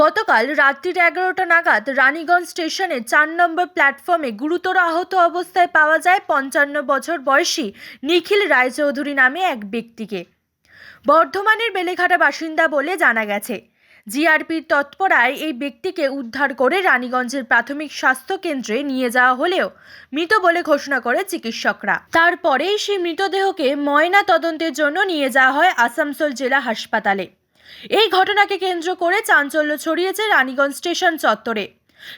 গতকাল রাত্রির এগারোটা নাগাদ রানীগঞ্জ স্টেশনে চার নম্বর প্ল্যাটফর্মে গুরুতর আহত অবস্থায় পাওয়া যায় পঞ্চান্ন বছর বয়সী নিখিল রায়চৌধুরী নামে এক ব্যক্তিকে। বর্ধমানের বেলেঘাটা বাসিন্দা বলে জানা গেছে, জিআরপির তৎপরায় এই ব্যক্তিকে উদ্ধার করে রানীগঞ্জের প্রাথমিক স্বাস্থ্য কেন্দ্রে নিয়ে যাওয়া হলেও মৃত বলে ঘোষণা করে চিকিৎসকরা। তারপরেই সেই মৃতদেহকে ময়না তদন্তের জন্য নিয়ে যাওয়া হয় আসানসোল জেলা হাসপাতালে। এই ঘটনাকে কেন্দ্র করে চাঞ্চল্য ছড়িয়েছে রানীগঞ্জ স্টেশন চত্বরে।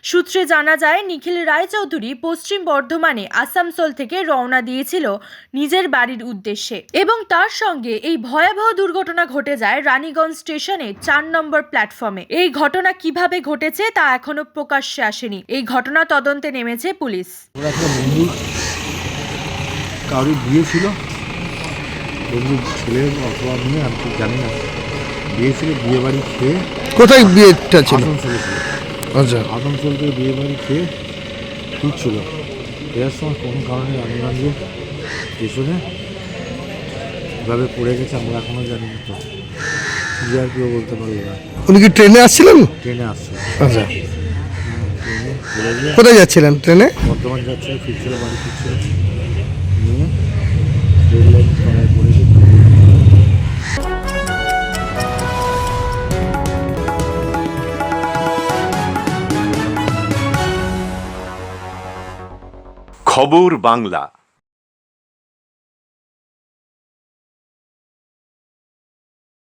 সূত্রে জানা যায়, নিখিল রায়চৌধুরী পশ্চিম বর্ধমানে আসামসোল থেকে রওনা দিয়েছিল নিজের বাড়ির উদ্দেশ্যে এবং তার সঙ্গে এই ভয়াবহ দুর্ঘটনা ঘটে যায় রানীগঞ্জ স্টেশনে চার নম্বর প্ল্যাটফর্মে। এই ঘটনা কীভাবে ঘটেছে তা এখনও প্রকাশ্যে আসেনি। এই ঘটনা তদন্তে নেমেছে পুলিশ। বিয়ে ছিল। ছেলের অথবা আমি জানি না। বিয়ে ছিল বিয়ে বাড়ি খেয়ে কোথায় বিয়েটা ছিল? আসানসোলে ছিল আচ্ছা। আসানসোল থেকে বিয়ে বাড়ি খেয়ে ফিরছিল। ফেরার সময় কোনো কারণে রানীগঞ্জে স্টেশনে এভাবে পড়ে গেছে আমরা এখনও জানি না তো। কেউ বলতে পারব না। উনি কি ট্রেনে আসছিলেন? ট্রেনে আসছে আচ্ছা। ট্রেনে গিয়ে কোথায় যাচ্ছিলেন ট্রেনে? বর্ধমান যাচ্ছে ফিরছিল বাড়ি ফিরছিল। নিয়ে রেল লাইন খবর বাংলা।